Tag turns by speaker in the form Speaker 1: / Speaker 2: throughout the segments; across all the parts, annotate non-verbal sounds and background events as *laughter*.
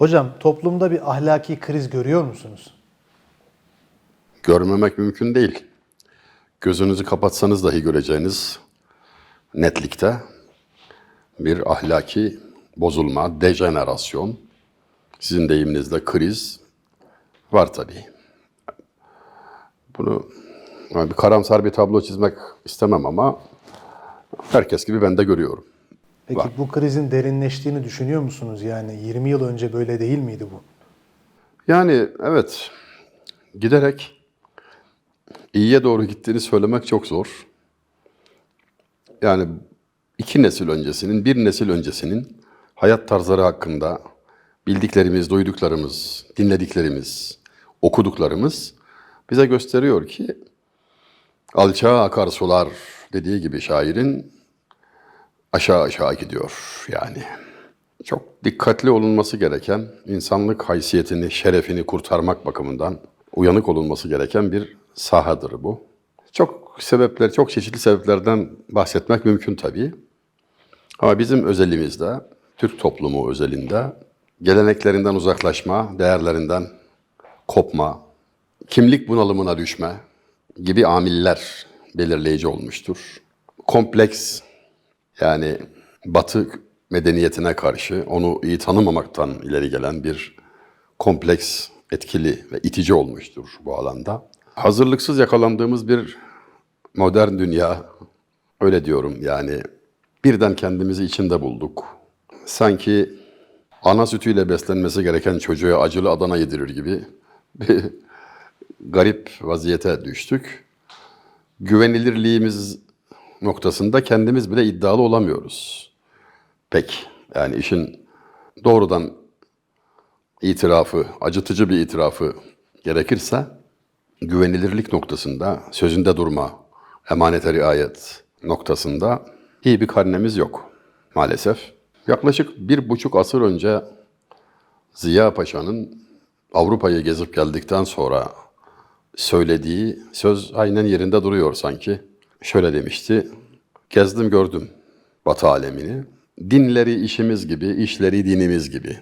Speaker 1: Hocam toplumda bir ahlaki kriz görüyor musunuz?
Speaker 2: Görmemek mümkün değil. Gözünüzü kapatsanız dahi göreceğiniz netlikte bir ahlaki bozulma, dejenerasyon, sizin deyiminizde kriz var tabii. Bunu yani bir karamsar bir tablo çizmek istemem ama herkes gibi ben de görüyorum.
Speaker 1: Peki
Speaker 2: Var.
Speaker 1: bu krizin derinleştiğini düşünüyor musunuz? Yani 20 yıl önce böyle değil miydi bu?
Speaker 2: Yani evet giderek iyiye doğru gittiğini söylemek çok zor. Yani iki nesil öncesinin, bir nesil öncesinin hayat tarzları hakkında bildiklerimiz, duyduklarımız, dinlediklerimiz, okuduklarımız bize gösteriyor ki alçağa akar sular dediği gibi şairin aşağı aşağı gidiyor yani. Çok dikkatli olunması gereken, insanlık haysiyetini, şerefini kurtarmak bakımından uyanık olunması gereken bir sahadır bu. Çok sebepler, çok çeşitli sebeplerden bahsetmek mümkün tabii. Ama bizim özelimizde, Türk toplumu özelinde geleneklerinden uzaklaşma, değerlerinden kopma, kimlik bunalımına düşme gibi amiller belirleyici olmuştur. Kompleks yani Batı medeniyetine karşı onu iyi tanımamaktan ileri gelen bir kompleks, etkili ve itici olmuştur bu alanda. Hazırlıksız yakalandığımız bir modern dünya, öyle diyorum yani birden kendimizi içinde bulduk. Sanki ana sütüyle beslenmesi gereken çocuğa acılı Adana yedirir gibi bir garip vaziyete düştük. Güvenilirliğimiz noktasında kendimiz bile iddialı olamıyoruz. Pek yani işin doğrudan itirafı, acıtıcı bir itirafı gerekirse güvenilirlik noktasında, sözünde durma, emanete riayet noktasında iyi bir karnemiz yok maalesef. Yaklaşık bir buçuk asır önce Ziya Paşa'nın Avrupa'yı gezip geldikten sonra söylediği söz aynen yerinde duruyor sanki. Şöyle demişti, gezdim gördüm Batı alemini. Dinleri işimiz gibi, işleri dinimiz gibi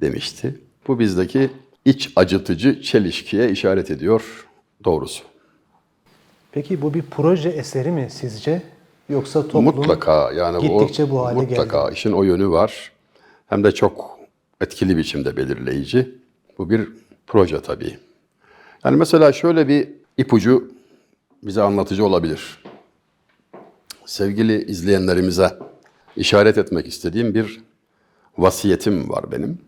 Speaker 2: demişti. Bu bizdeki iç acıtıcı çelişkiye işaret ediyor doğrusu.
Speaker 1: Peki bu bir proje eseri mi sizce? Yoksa toplum
Speaker 2: mutlaka yani
Speaker 1: gittikçe
Speaker 2: o,
Speaker 1: bu hale
Speaker 2: mutlaka
Speaker 1: geldi.
Speaker 2: işin o yönü var. Hem de çok etkili biçimde belirleyici. Bu bir proje tabii. Yani mesela şöyle bir ipucu bize anlatıcı olabilir. Sevgili izleyenlerimize işaret etmek istediğim bir vasiyetim var benim.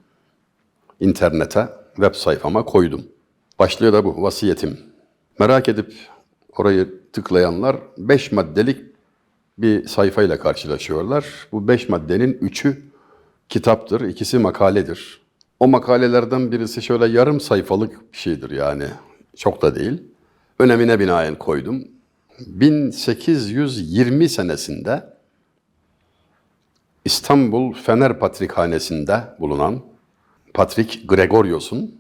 Speaker 2: İnternete, web sayfama koydum. Başlığı da bu, vasiyetim. Merak edip orayı tıklayanlar beş maddelik bir sayfayla karşılaşıyorlar. Bu beş maddenin üçü kitaptır, ikisi makaledir. O makalelerden birisi şöyle yarım sayfalık bir şeydir yani. Çok da değil. Önemine binaen koydum. 1820 senesinde İstanbul Fener Patrikhanesi'nde bulunan Patrik Gregorios'un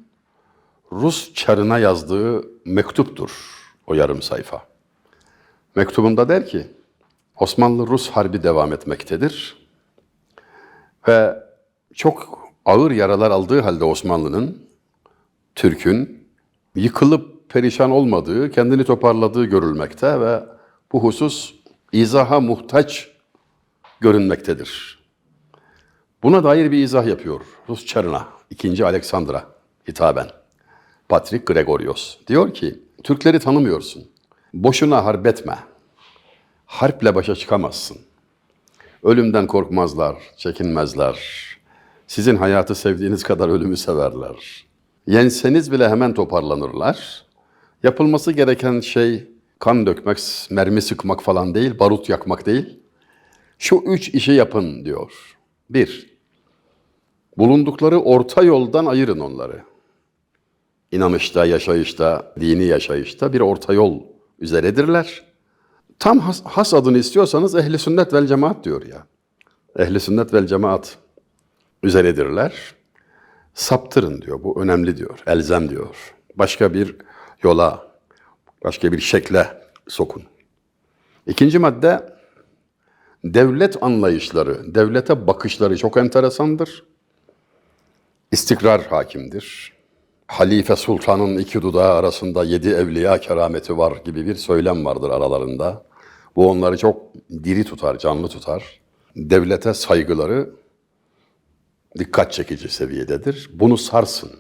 Speaker 2: Rus çarına yazdığı mektuptur o yarım sayfa. Mektubunda der ki, Osmanlı-Rus harbi devam etmektedir ve çok ağır yaralar aldığı halde Osmanlı'nın, Türk'ün yıkılıp perişan olmadığı, kendini toparladığı görülmekte ve bu husus izaha muhtaç görünmektedir. Buna dair bir izah yapıyor Rus çarına, 2. Aleksandr'a hitaben. Patrik Gregorios diyor ki, Türkleri tanımıyorsun. Boşuna harp etme. Harple başa çıkamazsın. Ölümden korkmazlar, çekinmezler. Sizin hayatı sevdiğiniz kadar ölümü severler. Yenseniz bile hemen toparlanırlar. Yapılması gereken şey kan dökmek, mermi sıkmak falan değil, barut yakmak değil. Şu üç işi yapın diyor. Bir, bulundukları orta yoldan ayırın onları. İnanışta, yaşayışta, dini yaşayışta bir orta yol üzeredirler. Tam has, has adını istiyorsanız ehli sünnet vel cemaat diyor ya. Ehli sünnet vel cemaat üzeredirler. Saptırın diyor. Bu önemli diyor. Elzem diyor. Başka bir yola, başka bir şekle sokun. İkinci madde devlet anlayışları, devlete bakışları çok enteresandır. istikrar hakimdir. Halife sultanın iki dudağı arasında yedi evliya kerameti var gibi bir söylem vardır aralarında. Bu onları çok diri tutar, canlı tutar. Devlete saygıları dikkat çekici seviyededir. Bunu sarsın.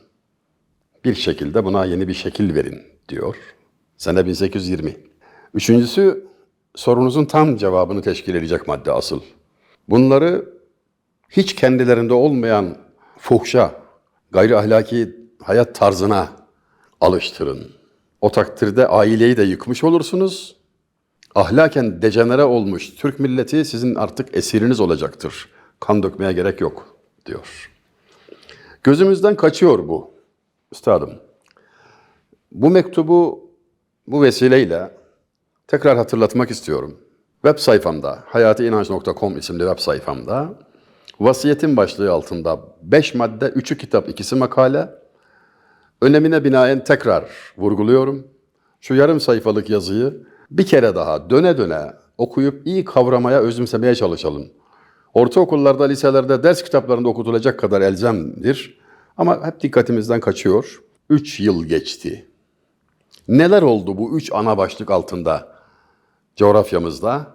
Speaker 2: Bir şekilde buna yeni bir şekil verin diyor. Sene 1820. Üçüncüsü sorunuzun tam cevabını teşkil edecek madde asıl. Bunları hiç kendilerinde olmayan fuhşa, gayri ahlaki hayat tarzına alıştırın. O takdirde aileyi de yıkmış olursunuz. Ahlaken dejenere olmuş Türk milleti sizin artık esiriniz olacaktır. Kan dökmeye gerek yok diyor. Gözümüzden kaçıyor bu. Üstadım, bu mektubu bu vesileyle tekrar hatırlatmak istiyorum. Web sayfamda, hayatiinanç.com isimli web sayfamda vasiyetin başlığı altında 5 madde, 3'ü kitap, ikisi makale. Önemine binaen tekrar vurguluyorum. Şu yarım sayfalık yazıyı bir kere daha döne döne okuyup iyi kavramaya, özümsemeye çalışalım. Ortaokullarda, liselerde, ders kitaplarında okutulacak kadar elzemdir. Ama hep dikkatimizden kaçıyor. 3 yıl geçti. Neler oldu bu üç ana başlık altında? Coğrafyamızda,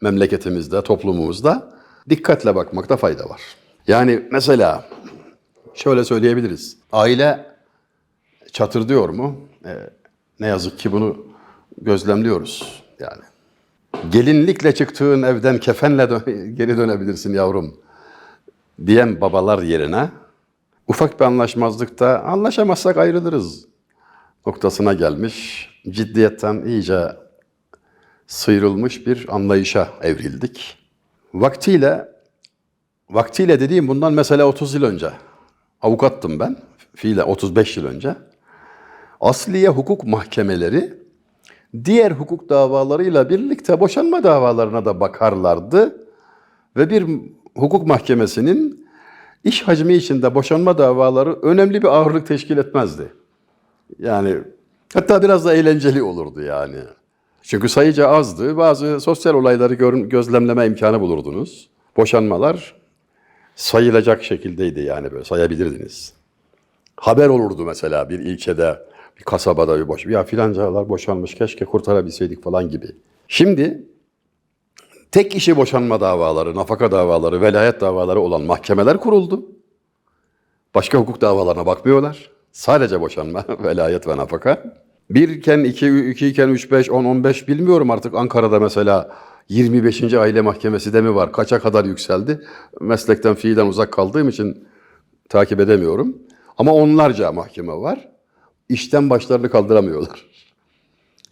Speaker 2: memleketimizde, toplumumuzda dikkatle bakmakta fayda var. Yani mesela şöyle söyleyebiliriz. Aile çatır diyor mu? Ee, ne yazık ki bunu gözlemliyoruz yani. Gelinlikle çıktığın evden kefenle dö- *laughs* geri dönebilirsin yavrum diyen babalar yerine ufak bir anlaşmazlıkta anlaşamazsak ayrılırız noktasına gelmiş. Ciddiyetten iyice sıyrılmış bir anlayışa evrildik. Vaktiyle, vaktiyle dediğim bundan mesela 30 yıl önce. Avukattım ben, fiile 35 yıl önce. Asliye hukuk mahkemeleri diğer hukuk davalarıyla birlikte boşanma davalarına da bakarlardı. Ve bir hukuk mahkemesinin iş hacmi içinde boşanma davaları önemli bir ağırlık teşkil etmezdi. Yani hatta biraz da eğlenceli olurdu yani. Çünkü sayıca azdı. Bazı sosyal olayları gözlemleme imkanı bulurdunuz. Boşanmalar sayılacak şekildeydi yani böyle sayabilirdiniz. Haber olurdu mesela bir ilçede, bir kasabada bir boş. Ya filancalar boşanmış keşke kurtarabilseydik falan gibi. Şimdi tek kişi boşanma davaları, nafaka davaları, velayet davaları olan mahkemeler kuruldu. Başka hukuk davalarına bakmıyorlar. Sadece boşanma, *laughs* velayet ve nafaka. Bir iken, iki, iki iken, üç, beş, on, on beş bilmiyorum artık Ankara'da mesela 25. aile mahkemesi de mi var? Kaça kadar yükseldi? Meslekten fiilen uzak kaldığım için takip edemiyorum. Ama onlarca mahkeme var. İşten başlarını kaldıramıyorlar.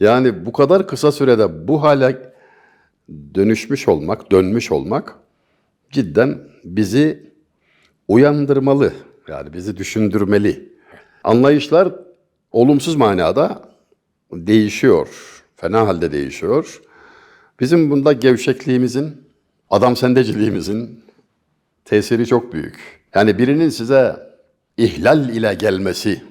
Speaker 2: Yani bu kadar kısa sürede bu hale dönüşmüş olmak, dönmüş olmak cidden bizi uyandırmalı. Yani bizi düşündürmeli. Anlayışlar olumsuz manada değişiyor. Fena halde değişiyor. Bizim bunda gevşekliğimizin, adam sendeciliğimizin tesiri çok büyük. Yani birinin size ihlal ile gelmesi,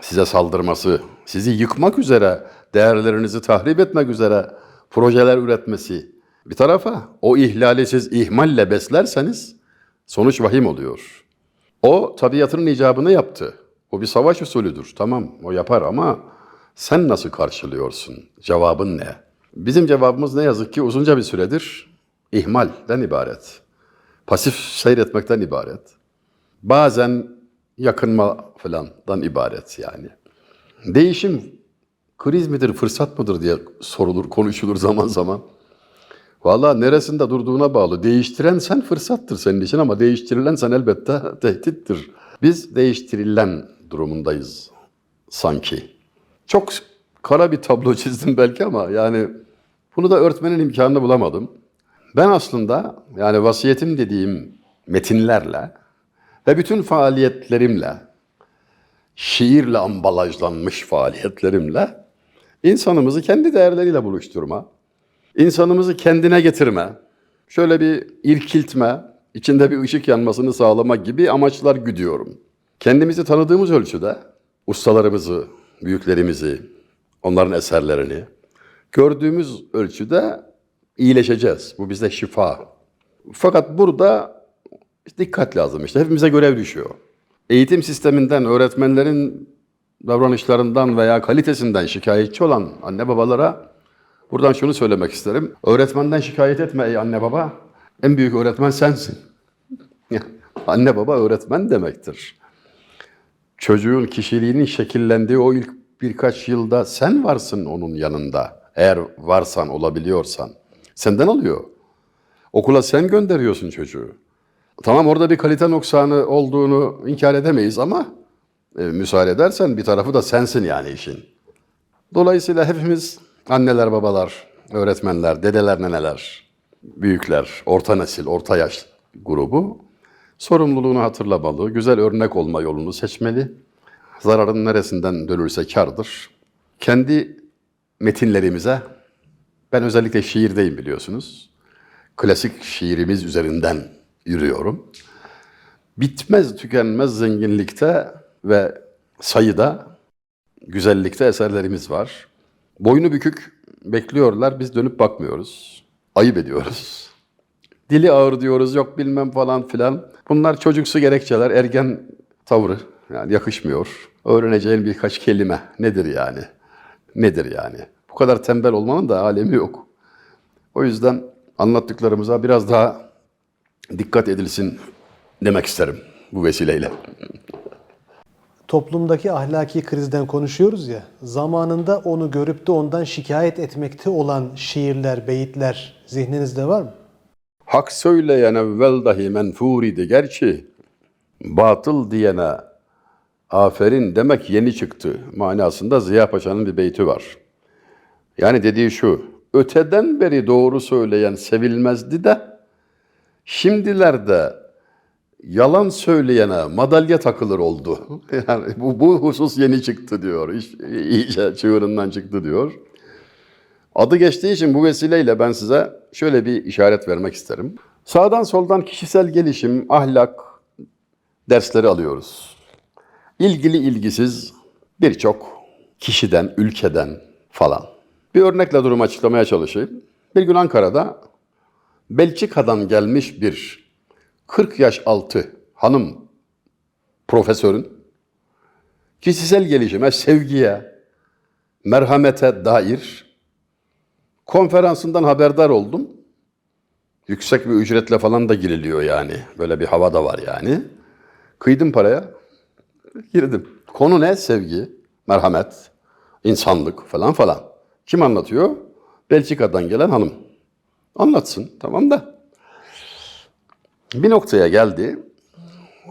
Speaker 2: size saldırması, sizi yıkmak üzere, değerlerinizi tahrip etmek üzere projeler üretmesi bir tarafa o ihlali siz ihmalle beslerseniz sonuç vahim oluyor. O tabiatının icabını yaptı. O bir savaş usulüdür. Tamam o yapar ama sen nasıl karşılıyorsun? Cevabın ne? Bizim cevabımız ne yazık ki uzunca bir süredir ihmalden ibaret. Pasif seyretmekten ibaret. Bazen yakınma falandan ibaret yani. Değişim kriz midir, fırsat mıdır diye sorulur, konuşulur zaman zaman. Vallahi neresinde durduğuna bağlı. Değiştiren sen fırsattır senin için ama değiştirilen sen elbette *laughs* tehdittir. Biz değiştirilen durumundayız sanki. Çok kara bir tablo *laughs* çizdim belki ama yani bunu da örtmenin imkanını bulamadım. Ben aslında yani vasiyetim dediğim metinlerle ve bütün faaliyetlerimle, şiirle ambalajlanmış faaliyetlerimle insanımızı kendi değerleriyle buluşturma, insanımızı kendine getirme, şöyle bir irkiltme, içinde bir ışık yanmasını sağlamak gibi amaçlar güdüyorum. Kendimizi tanıdığımız ölçüde ustalarımızı, büyüklerimizi, onların eserlerini gördüğümüz ölçüde iyileşeceğiz. Bu bize şifa. Fakat burada dikkat lazım işte. Hepimize görev düşüyor. eğitim sisteminden, öğretmenlerin davranışlarından veya kalitesinden şikayetçi olan anne babalara buradan şunu söylemek isterim. Öğretmenden şikayet etme ey anne baba. En büyük öğretmen sensin. *laughs* anne baba öğretmen demektir. Çocuğun kişiliğinin şekillendiği o ilk birkaç yılda sen varsın onun yanında. Eğer varsan, olabiliyorsan. Senden alıyor. Okula sen gönderiyorsun çocuğu. Tamam orada bir kalite noksanı olduğunu inkar edemeyiz ama e, müsaade edersen bir tarafı da sensin yani işin. Dolayısıyla hepimiz anneler, babalar, öğretmenler, dedeler, neneler, büyükler, orta nesil, orta yaş grubu sorumluluğunu hatırlamalı, güzel örnek olma yolunu seçmeli. Zararın neresinden dönülse kardır. Kendi metinlerimize, ben özellikle şiirdeyim biliyorsunuz. Klasik şiirimiz üzerinden yürüyorum. Bitmez tükenmez zenginlikte ve sayıda, güzellikte eserlerimiz var. Boynu bükük bekliyorlar, biz dönüp bakmıyoruz. Ayıp ediyoruz. Dili ağır diyoruz, yok bilmem falan filan. Bunlar çocuksu gerekçeler, ergen tavrı. Yani yakışmıyor. Öğreneceğin birkaç kelime nedir yani? Nedir yani? Bu kadar tembel olmanın da alemi yok. O yüzden anlattıklarımıza biraz daha dikkat edilsin demek isterim bu vesileyle.
Speaker 1: Toplumdaki ahlaki krizden konuşuyoruz ya, zamanında onu görüp de ondan şikayet etmekte olan şiirler, beyitler zihninizde var mı?
Speaker 2: Hak söyleyen evvel dahi menfur idi gerçi. Batıl diyene aferin demek yeni çıktı manasında Ziya Paşa'nın bir beyti var. Yani dediği şu, öteden beri doğru söyleyen sevilmezdi de, şimdilerde yalan söyleyene madalya takılır oldu. *laughs* Yani bu, bu husus yeni çıktı diyor, İş, iyice çığırından çıktı diyor. Adı geçtiği için bu vesileyle ben size şöyle bir işaret vermek isterim. Sağdan soldan kişisel gelişim, ahlak dersleri alıyoruz. İlgili ilgisiz birçok kişiden, ülkeden falan. Bir örnekle durumu açıklamaya çalışayım. Bir gün Ankara'da Belçika'dan gelmiş bir 40 yaş altı hanım profesörün kişisel gelişime, sevgiye, merhamete dair konferansından haberdar oldum. Yüksek bir ücretle falan da giriliyor yani. Böyle bir hava da var yani. Kıydım paraya. Girdim. Konu ne? Sevgi, merhamet, insanlık falan falan. Kim anlatıyor? Belçika'dan gelen hanım. Anlatsın. Tamam da. Bir noktaya geldi.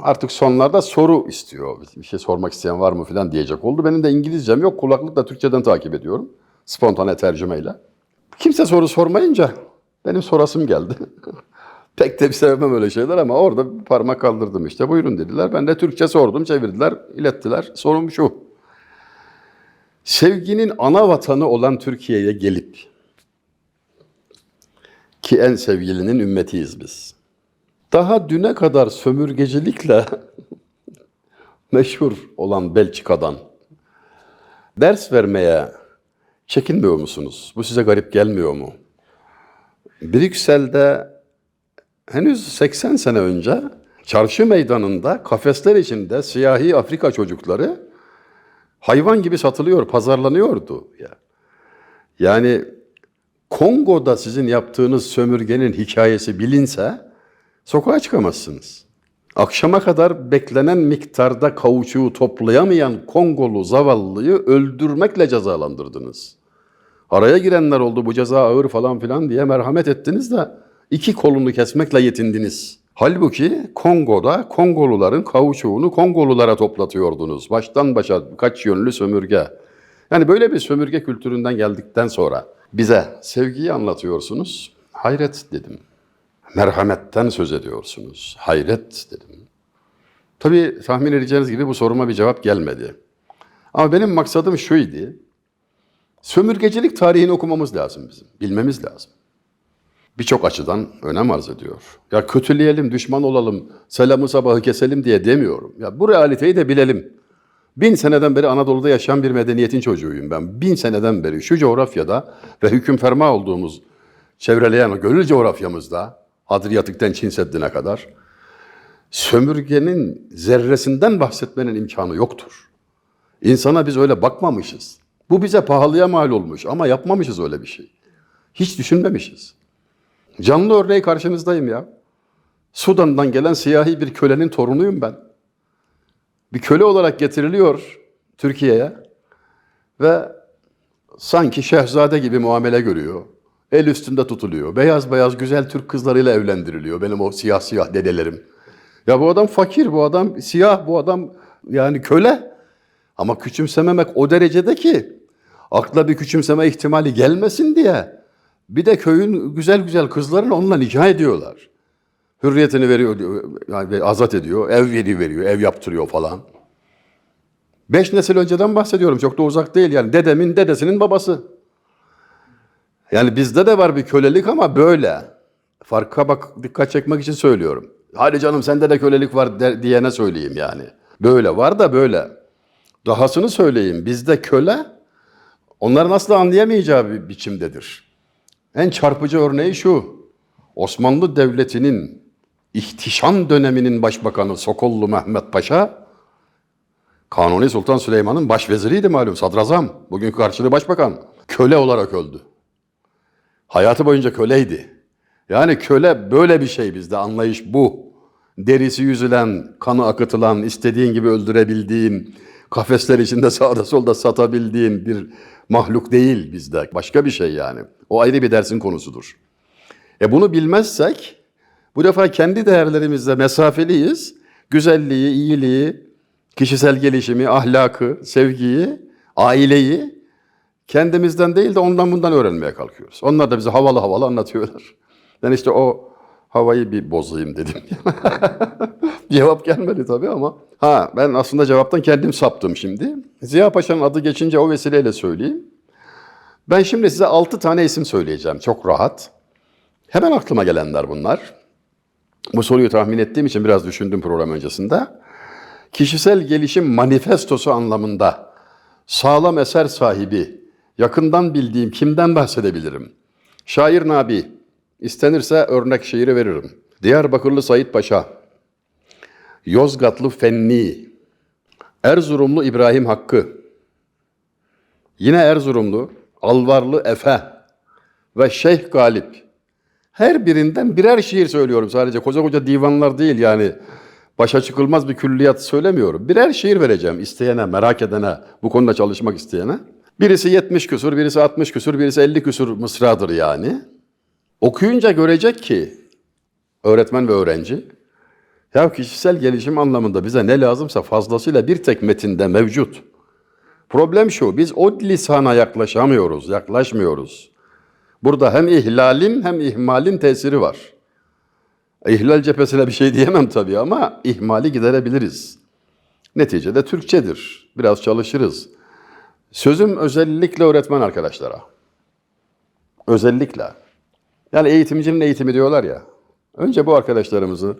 Speaker 2: Artık sonlarda soru istiyor. Bir şey sormak isteyen var mı falan diyecek oldu. Benim de İngilizcem yok. Kulaklıkla Türkçeden takip ediyorum. Spontane tercümeyle. Kimse soru sormayınca benim sorasım geldi. *laughs* Pek de sevmem öyle şeyler ama orada bir parmak kaldırdım işte. Buyurun dediler. Ben de Türkçe sordum, çevirdiler, ilettiler. Sorum şu. Sevginin ana vatanı olan Türkiye'ye gelip ki en sevgilinin ümmetiyiz biz. Daha düne kadar sömürgecilikle *laughs* meşhur olan Belçika'dan ders vermeye çekinmiyor musunuz? Bu size garip gelmiyor mu? Brüksel'de henüz 80 sene önce çarşı meydanında kafesler içinde siyahi Afrika çocukları hayvan gibi satılıyor, pazarlanıyordu. Ya. Yani Kongo'da sizin yaptığınız sömürgenin hikayesi bilinse sokağa çıkamazsınız. Akşama kadar beklenen miktarda kauçuğu toplayamayan Kongolu zavallıyı öldürmekle cezalandırdınız. Araya girenler oldu bu ceza ağır falan filan diye merhamet ettiniz de iki kolunu kesmekle yetindiniz. Halbuki Kongo'da Kongoluların kauçuğunu Kongolulara toplatıyordunuz. Baştan başa kaç yönlü sömürge. Yani böyle bir sömürge kültüründen geldikten sonra bize sevgiyi anlatıyorsunuz. Hayret dedim. Merhametten söz ediyorsunuz. Hayret dedim. Tabii tahmin edeceğiniz gibi bu soruma bir cevap gelmedi. Ama benim maksadım şuydu. Sömürgecilik tarihini okumamız lazım bizim. Bilmemiz lazım. Birçok açıdan önem arz ediyor. Ya kötüleyelim, düşman olalım, selamı sabahı keselim diye demiyorum. Ya bu realiteyi de bilelim. Bin seneden beri Anadolu'da yaşayan bir medeniyetin çocuğuyum ben. Bin seneden beri şu coğrafyada ve hüküm ferma olduğumuz çevreleyen o gönül coğrafyamızda Adriyatik'ten Çin Seddi'ne kadar sömürgenin zerresinden bahsetmenin imkanı yoktur. İnsana biz öyle bakmamışız. Bu bize pahalıya mal olmuş ama yapmamışız öyle bir şey. Hiç düşünmemişiz. Canlı örneği karşınızdayım ya. Sudan'dan gelen siyahi bir kölenin torunuyum ben. Bir köle olarak getiriliyor Türkiye'ye ve sanki şehzade gibi muamele görüyor. El üstünde tutuluyor. Beyaz beyaz güzel Türk kızlarıyla evlendiriliyor. Benim o siyah siyah dedelerim. Ya bu adam fakir, bu adam siyah, bu adam yani köle. Ama küçümsememek o derecede ki akla bir küçümseme ihtimali gelmesin diye bir de köyün güzel güzel kızlarını onunla nikah ediyorlar. Hürriyetini veriyor, yani azat ediyor, ev yeri veriyor, ev yaptırıyor falan. Beş nesil önceden bahsediyorum, çok da uzak değil yani. Dedemin dedesinin babası. Yani bizde de var bir kölelik ama böyle. Farka bak dikkat çekmek için söylüyorum. Hadi canım sende de kölelik var de, diyene söyleyeyim yani. Böyle var da böyle. Dahasını söyleyeyim. Bizde köle onların asla anlayamayacağı bir biçimdedir. En çarpıcı örneği şu. Osmanlı Devleti'nin ihtişam döneminin başbakanı Sokollu Mehmet Paşa Kanuni Sultan Süleyman'ın başveziriydi malum sadrazam. Bugünkü karşılığı başbakan. Köle olarak öldü. Hayatı boyunca köleydi. Yani köle böyle bir şey bizde anlayış bu. Derisi yüzülen, kanı akıtılan, istediğin gibi öldürebildiğin, kafesler içinde sağda solda satabildiğin bir mahluk değil bizde. Başka bir şey yani. O ayrı bir dersin konusudur. E bunu bilmezsek bu defa kendi değerlerimizle mesafeliyiz. Güzelliği, iyiliği, kişisel gelişimi, ahlakı, sevgiyi, aileyi kendimizden değil de ondan bundan öğrenmeye kalkıyoruz. Onlar da bize havalı havalı anlatıyorlar. Ben işte o havayı bir bozayım dedim. *laughs* Cevap gelmedi tabii ama. Ha ben aslında cevaptan kendim saptım şimdi. Ziya Paşa'nın adı geçince o vesileyle söyleyeyim. Ben şimdi size altı tane isim söyleyeceğim. Çok rahat. Hemen aklıma gelenler bunlar. Bu soruyu tahmin ettiğim için biraz düşündüm program öncesinde. Kişisel gelişim manifestosu anlamında sağlam eser sahibi, yakından bildiğim kimden bahsedebilirim? Şair Nabi, istenirse örnek şiiri veririm. Diyarbakırlı Said Paşa, Yozgatlı Fenni, Erzurumlu İbrahim Hakkı, yine Erzurumlu Alvarlı Efe ve Şeyh Galip. Her birinden birer şiir söylüyorum sadece. Koca koca divanlar değil yani. Başa çıkılmaz bir külliyat söylemiyorum. Birer şiir vereceğim isteyene, merak edene, bu konuda çalışmak isteyene. Birisi 70 küsur, birisi 60 küsur, birisi 50 küsur mısradır yani. Okuyunca görecek ki öğretmen ve öğrenci, ya kişisel gelişim anlamında bize ne lazımsa fazlasıyla bir tek metinde mevcut. Problem şu, biz o lisana yaklaşamıyoruz, yaklaşmıyoruz. Burada hem ihlalin hem ihmalin tesiri var. İhlal cephesine bir şey diyemem tabii ama ihmali giderebiliriz. Neticede Türkçedir. Biraz çalışırız. Sözüm özellikle öğretmen arkadaşlara. Özellikle. Yani eğitimcinin eğitimi diyorlar ya. Önce bu arkadaşlarımızı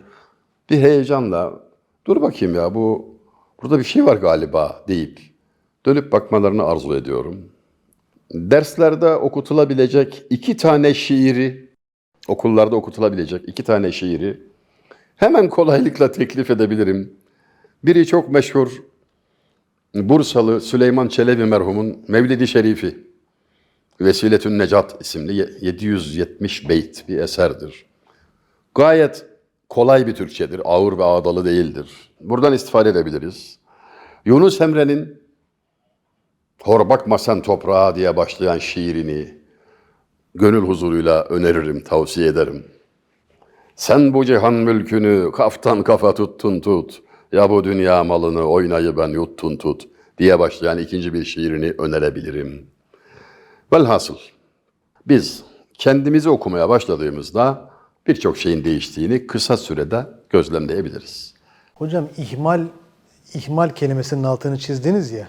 Speaker 2: bir heyecanla dur bakayım ya bu burada bir şey var galiba deyip dönüp bakmalarını arzu ediyorum. Derslerde okutulabilecek iki tane şiiri, okullarda okutulabilecek iki tane şiiri hemen kolaylıkla teklif edebilirim. Biri çok meşhur Bursalı Süleyman Çelebi merhumun Mevlidi Şerifi Vesiletün Necat isimli 770 beyt bir eserdir. Gayet kolay bir Türkçedir, ağır ve ağdalı değildir. Buradan istifade edebiliriz. Yunus Emre'nin Hor bakma sen toprağa diye başlayan şiirini gönül huzuruyla öneririm, tavsiye ederim. Sen bu cihan mülkünü kaftan kafa tuttun tut, ya bu dünya malını oynayı ben yuttun tut diye başlayan ikinci bir şiirini önerebilirim. Velhasıl biz kendimizi okumaya başladığımızda birçok şeyin değiştiğini kısa sürede gözlemleyebiliriz.
Speaker 1: Hocam ihmal ihmal kelimesinin altını çizdiniz ya.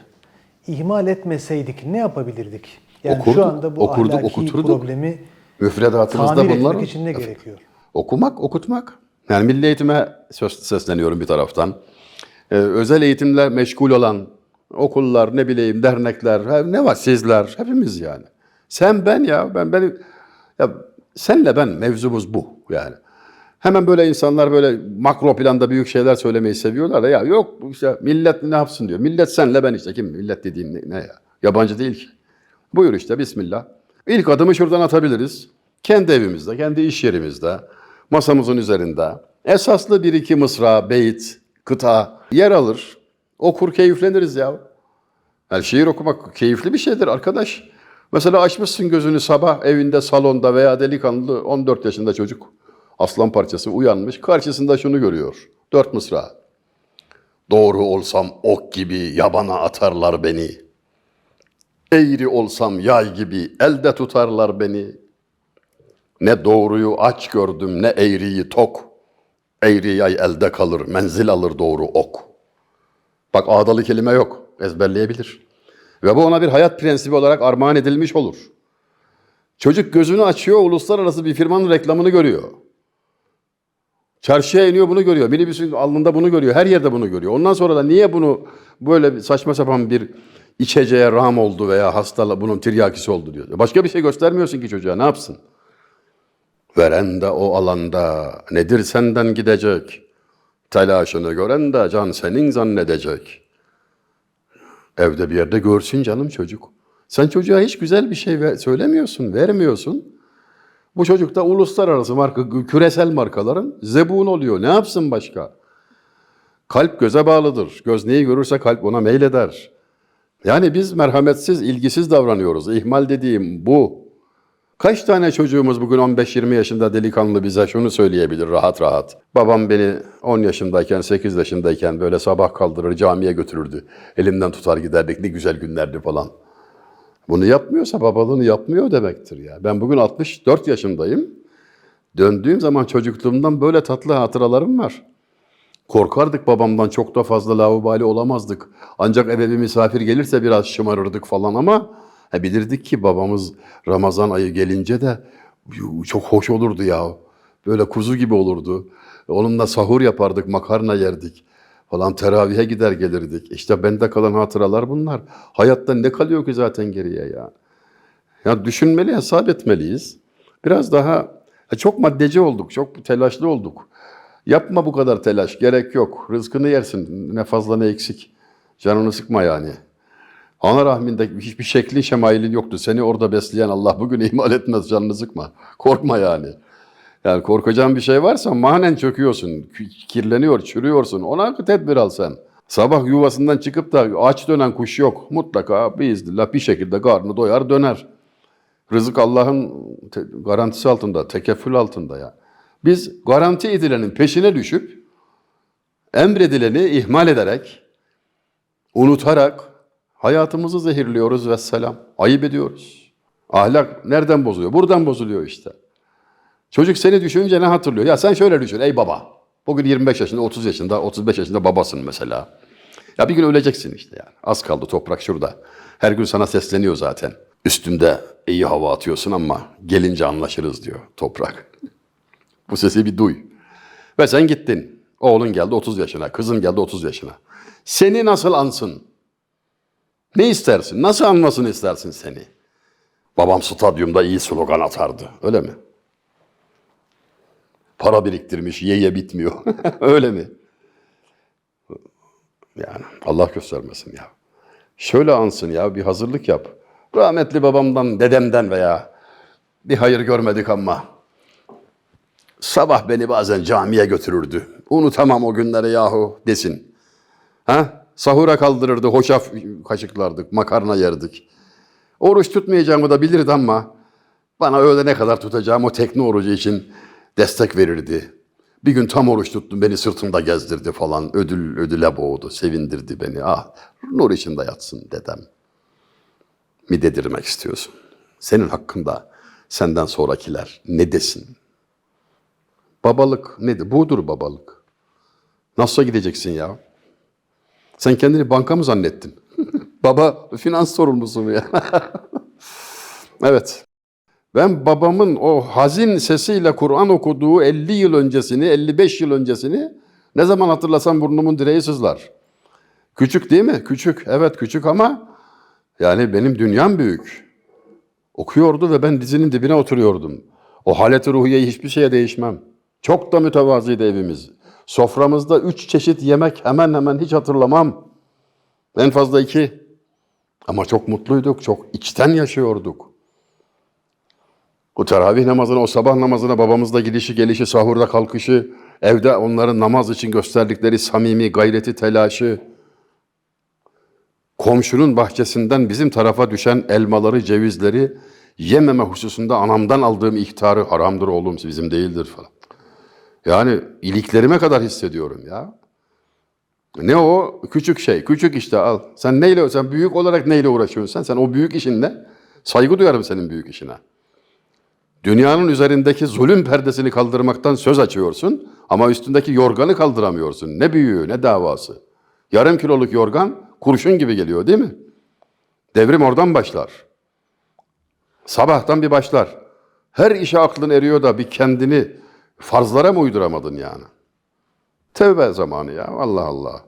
Speaker 1: İhmal etmeseydik ne yapabilirdik? Yani
Speaker 2: Okurduk,
Speaker 1: şu anda bu
Speaker 2: okurduk,
Speaker 1: ahlaki
Speaker 2: okuturduk.
Speaker 1: problemi
Speaker 2: Müfredatımızda
Speaker 1: tamir
Speaker 2: bunlar
Speaker 1: etmek için ne gerekiyor?
Speaker 2: Okumak, okutmak. Yani milli eğitime söz- sesleniyorum bir taraftan. Ee, özel eğitimle meşgul olan okullar, ne bileyim dernekler, ne var sizler, hepimiz yani. Sen ben ya, ben benim, ya senle ben mevzumuz bu yani. Hemen böyle insanlar böyle makro planda büyük şeyler söylemeyi seviyorlar da ya yok işte millet ne yapsın diyor. Millet senle ben işte kim millet dediğin ne, ne ya? Yabancı değil ki. Buyur işte bismillah. İlk adımı şuradan atabiliriz. Kendi evimizde, kendi iş yerimizde, masamızın üzerinde esaslı bir iki mısra, beyit, kıta yer alır. Okur keyifleniriz ya. Yani şiir okumak keyifli bir şeydir arkadaş. Mesela açmışsın gözünü sabah evinde salonda veya delikanlı 14 yaşında çocuk aslan parçası uyanmış karşısında şunu görüyor. Dört mısra. Doğru olsam ok gibi yabana atarlar beni. Eğri olsam yay gibi elde tutarlar beni. Ne doğruyu aç gördüm ne eğriyi tok. Eğri yay elde kalır menzil alır doğru ok. Bak ağdalı kelime yok. Ezberleyebilir. Ve bu ona bir hayat prensibi olarak armağan edilmiş olur. Çocuk gözünü açıyor, uluslararası bir firmanın reklamını görüyor. Çarşıya iniyor bunu görüyor. Minibüsün alnında bunu görüyor. Her yerde bunu görüyor. Ondan sonra da niye bunu böyle saçma sapan bir içeceğe ram oldu veya hastalığı bunun tiryakisi oldu diyor. Başka bir şey göstermiyorsun ki çocuğa. Ne yapsın? Veren de o alanda nedir senden gidecek? Telaşını gören de can senin zannedecek. Evde bir yerde görsün canım çocuk. Sen çocuğa hiç güzel bir şey söylemiyorsun, vermiyorsun. Bu çocuk da uluslararası marka, küresel markaların zebun oluyor. Ne yapsın başka? Kalp göze bağlıdır. Göz neyi görürse kalp ona meyleder. Yani biz merhametsiz, ilgisiz davranıyoruz. İhmal dediğim bu. Kaç tane çocuğumuz bugün 15-20 yaşında delikanlı bize şunu söyleyebilir rahat rahat. Babam beni 10 yaşındayken, 8 yaşındayken böyle sabah kaldırır camiye götürürdü. Elimden tutar giderdik ne güzel günlerdi falan. Bunu yapmıyorsa babalığını yapmıyor demektir ya. Ben bugün 64 yaşındayım. Döndüğüm zaman çocukluğumdan böyle tatlı hatıralarım var. Korkardık babamdan çok da fazla lavabali olamazdık. Ancak eve bir misafir gelirse biraz şımarırdık falan ama he, bilirdik ki babamız Ramazan ayı gelince de çok hoş olurdu ya. Böyle kuzu gibi olurdu. Onunla sahur yapardık, makarna yerdik falan teravihe gider gelirdik. İşte bende kalan hatıralar bunlar. Hayatta ne kalıyor ki zaten geriye ya? Ya düşünmeli, hesap etmeliyiz. Biraz daha e, çok maddeci olduk, çok telaşlı olduk. Yapma bu kadar telaş, gerek yok. Rızkını yersin, ne fazla ne eksik. Canını sıkma yani. Ana rahminde hiçbir şeklin şemailin yoktu. Seni orada besleyen Allah bugün ihmal etmez, canını sıkma. Korkma yani. Yani korkacağın bir şey varsa manen çöküyorsun, kü- kirleniyor, çürüyorsun. Ona tedbir al sen. Sabah yuvasından çıkıp da aç dönen kuş yok. Mutlaka bir iznillah bir şekilde karnı doyar döner. Rızık Allah'ın garantisi altında, tekeffül altında ya. Biz garanti edilenin peşine düşüp emredileni ihmal ederek, unutarak hayatımızı zehirliyoruz ve selam. Ayıp ediyoruz. Ahlak nereden bozuluyor? Buradan bozuluyor işte. Çocuk seni düşününce ne hatırlıyor? Ya sen şöyle düşün ey baba. Bugün 25 yaşında, 30 yaşında, 35 yaşında babasın mesela. Ya bir gün öleceksin işte yani. Az kaldı toprak şurada. Her gün sana sesleniyor zaten. Üstümde iyi hava atıyorsun ama gelince anlaşırız diyor toprak. Bu sesi bir duy. Ve sen gittin. Oğlun geldi 30 yaşına, kızın geldi 30 yaşına. Seni nasıl ansın? Ne istersin? Nasıl anmasını istersin seni? Babam stadyumda iyi slogan atardı. Öyle mi? Para biriktirmiş, ye ye bitmiyor. *laughs* Öyle mi? Yani Allah göstermesin ya. Şöyle ansın ya, bir hazırlık yap. Rahmetli babamdan, dedemden veya bir hayır görmedik ama sabah beni bazen camiye götürürdü. Unutamam o günleri yahu desin. Ha? Sahura kaldırırdı, hoşaf kaşıklardık, makarna yerdik. Oruç tutmayacağımı da bilirdi ama bana öğlene kadar tutacağım o tekne orucu için destek verirdi. Bir gün tam oruç tuttum, beni sırtımda gezdirdi falan. Ödül ödüle boğdu, sevindirdi beni. Ah, nur içinde yatsın dedem. Mi dedirmek istiyorsun? Senin hakkında senden sonrakiler ne desin? Babalık nedir? Budur babalık. Nasıl gideceksin ya? Sen kendini banka mı zannettin? *laughs* Baba finans sorumlusu mu ya? *laughs* evet. Ben babamın o hazin sesiyle Kur'an okuduğu 50 yıl öncesini, 55 yıl öncesini ne zaman hatırlasam burnumun direği sızlar. Küçük değil mi? Küçük. Evet küçük ama yani benim dünyam büyük. Okuyordu ve ben dizinin dibine oturuyordum. O haleti ruhiyeyi hiçbir şeye değişmem. Çok da mütevazıydı evimiz. Soframızda üç çeşit yemek hemen hemen hiç hatırlamam. En fazla iki. Ama çok mutluyduk, çok içten yaşıyorduk. O teravih namazına, o sabah namazına babamızla gidişi, gelişi, sahurda kalkışı, evde onların namaz için gösterdikleri samimi gayreti, telaşı, komşunun bahçesinden bizim tarafa düşen elmaları, cevizleri yememe hususunda anamdan aldığım ihtarı haramdır oğlum bizim değildir falan. Yani iliklerime kadar hissediyorum ya. Ne o? Küçük şey. Küçük işte al. Sen neyle, sen büyük olarak neyle uğraşıyorsun sen? Sen o büyük işin ne? Saygı duyarım senin büyük işine. Dünyanın üzerindeki zulüm perdesini kaldırmaktan söz açıyorsun ama üstündeki yorganı kaldıramıyorsun. Ne büyüğü ne davası. Yarım kiloluk yorgan kurşun gibi geliyor değil mi? Devrim oradan başlar. Sabahtan bir başlar. Her işe aklın eriyor da bir kendini farzlara mı uyduramadın yani? Tevbe zamanı ya Allah Allah.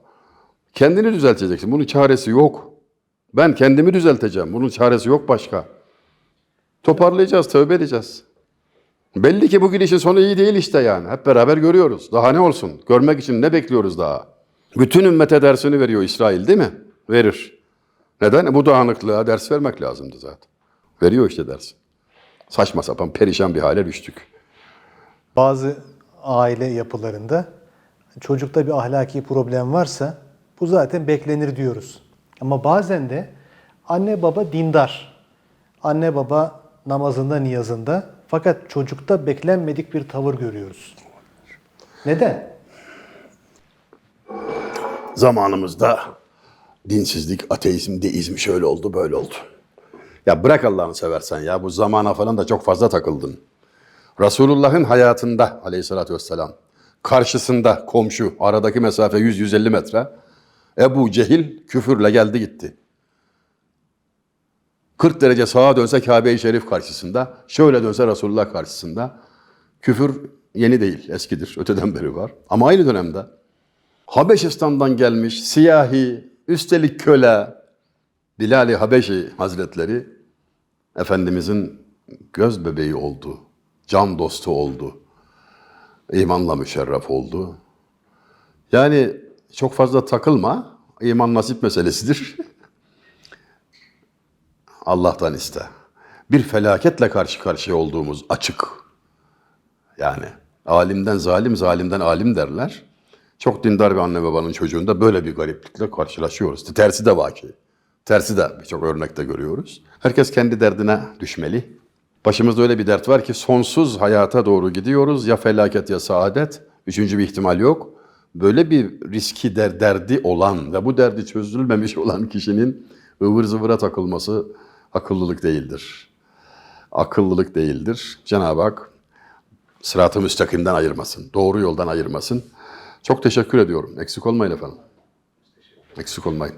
Speaker 2: Kendini düzelteceksin. Bunun çaresi yok. Ben kendimi düzelteceğim. Bunun çaresi yok başka. Toparlayacağız, tövbe edeceğiz. Belli ki bu gidişin sonu iyi değil işte yani. Hep beraber görüyoruz. Daha ne olsun? Görmek için ne bekliyoruz daha? Bütün ümmete dersini veriyor İsrail değil mi? Verir. Neden? Bu dağınıklığa ders vermek lazımdı zaten. Veriyor işte ders. Saçma sapan perişan bir hale düştük.
Speaker 1: Bazı aile yapılarında çocukta bir ahlaki problem varsa bu zaten beklenir diyoruz. Ama bazen de anne baba dindar. Anne baba namazında niyazında fakat çocukta beklenmedik bir tavır görüyoruz. Neden?
Speaker 2: Zamanımızda dinsizlik, ateizm, deizm şöyle oldu, böyle oldu. Ya bırak Allah'ını seversen ya bu zamana falan da çok fazla takıldın. Resulullah'ın hayatında aleyhissalatü vesselam karşısında komşu aradaki mesafe 100-150 metre Ebu Cehil küfürle geldi gitti. 40 derece sağa dönse Kabe-i Şerif karşısında, şöyle dönse Resulullah karşısında. Küfür yeni değil, eskidir, öteden beri var. Ama aynı dönemde Habeşistan'dan gelmiş siyahi, üstelik köle Bilal-i Habeşi Hazretleri Efendimizin göz bebeği oldu, can dostu oldu, imanla müşerref oldu. Yani çok fazla takılma, iman nasip meselesidir. *laughs* Allah'tan iste. Bir felaketle karşı karşıya olduğumuz açık. Yani alimden zalim, zalimden alim derler. Çok dindar bir anne babanın çocuğunda böyle bir gariplikle karşılaşıyoruz. Tersi de vaki. Tersi de birçok örnekte görüyoruz. Herkes kendi derdine düşmeli. Başımızda öyle bir dert var ki sonsuz hayata doğru gidiyoruz. Ya felaket ya saadet. Üçüncü bir ihtimal yok. Böyle bir riski der, derdi olan ve bu derdi çözülmemiş olan kişinin ıvır zıvıra takılması akıllılık değildir. Akıllılık değildir. Cenab-ı Hak sırat-ı müstakimden ayırmasın. Doğru yoldan ayırmasın. Çok teşekkür ediyorum. Eksik olmayın efendim. Eksik olmayın.